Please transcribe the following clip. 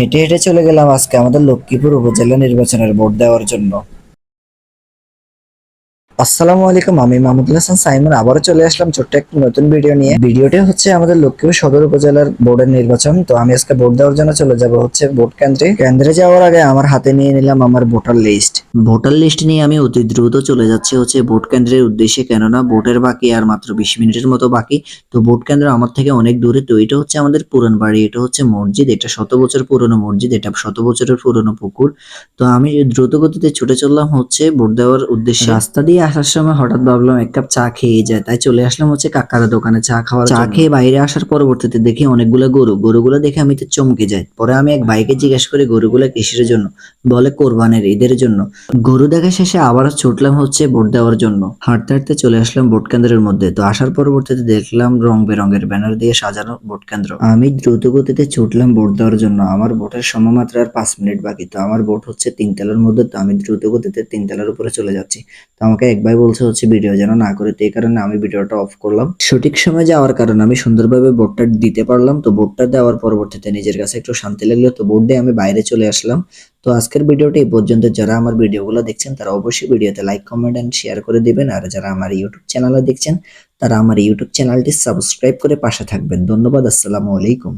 হেঁটে হেঁটে চলে গেলাম আজকে আমাদের লক্ষ্মীপুর উপজেলা নির্বাচনের ভোট দেওয়ার জন্য। আসসালামু আলাইকুম আমি মাহমুদুল হাসান সাইমন। আবারও চলে আসলাম ছোট্ট একটি নতুন ভিডিও নিয়ে। ভিডিওটি হচ্ছে আমাদের লক্ষ্মীপুর সদর উপজেলার বোর্ডের নির্বাচন। তো আমি আজকে ভোট দেওয়ার জন্য চলে যাব হচ্ছে ভোট কেন্দ্রে। কেন্দ্রে যাওয়ার আগে আমার হাতে নিয়ে নিলাম আমার ভোটার লিস্ট ভোটার লিস্ট নিয়ে আমি অতি দ্রুত চলে যাচ্ছি হচ্ছে ভোট কেন্দ্রের উদ্দেশ্যে। কেননা ভোটের বাকি আর মাত্র বিশ মিনিটের মতো বাকি। তো ভোট কেন্দ্র আমার থেকে অনেক দূরে। তো এটা হচ্ছে আমাদের পুরান বাড়ি। এটা হচ্ছে মসজিদ। এটা শত বছর পুরনো মসজিদ। এটা শত বছরের পুরনো পুকুর। তো আমি দ্রুত গতিতে ছুটে চললাম হচ্ছে ভোট দেওয়ার উদ্দেশ্যে। রাস্তা দিয়ে আসার সময় হঠাৎ ভাবলাম এক কাপ চা খেয়ে যায়। তাই চলে আসলাম হচ্ছে কাকার দোকানে চা খাওয়ার চা খেয়ে বাইরে আসার পরবর্তীতে দেখি অনেকগুলো গরু। গরুগুলো দেখে আমি তো চমকে যাই। পরে আমি এক ভাইকে জিজ্ঞেস করি গরুগুলো কিসের জন্য? বলে কোরবানের ঈদের জন্য। গরু দেখা শেষে আবারও ছুটলাম হচ্ছে ভোট দেওয়ার জন্য। হাঁটতে হাঁটতে চলে আসলাম ভোট কেন্দ্রের মধ্যে। তো আসার পরবর্তীতে দেখলাম রং বেরঙের ব্যানার দিয়ে সাজানো ভোট কেন্দ্র। আমি দ্রুত গতিতে ছুটলাম ভোট দেওয়ার জন্য। আমার ভোটের সময় মাত্র আর পাঁচ মিনিট বাকি। তো আমার ভোট হচ্ছে তিনতলার মধ্যে। তো আমি দ্রুত গতিতে তিনতলার উপরে চলে যাচ্ছি। তো আমাকে এক ভাই বলছে হচ্ছে ভিডিও যেন না করে, তো এই কারণে আমি ভিডিওটা অফ করলাম। সঠিক সময় যাওয়ার কারণে আমি সুন্দরভাবে ভোটটা দিতে পারলাম, তো বোর্ডটা দেওয়ার পরবর্তীতে নিজের কাছে একটু শান্তি লাগল, তো দিয়ে আমি বাইরে চলে আসলাম। তো আজকের ভিডিওটা এই পর্যন্ত, যারা আমার ভিডিওগুলো দেখছেন, তারা অবশ্যই ভিডিওতে লাইক কমেন্ট এন্ড শেয়ার করে দিবেন, আর যারা আমার ইউটিউব চ্যানেলে দেখছেন, তারা আমার ইউটিউব চ্যানেলটি সাবস্ক্রাইব করে পাশে থাকবেন। ধন্যবাদ, আসসালামু আলাইকুম।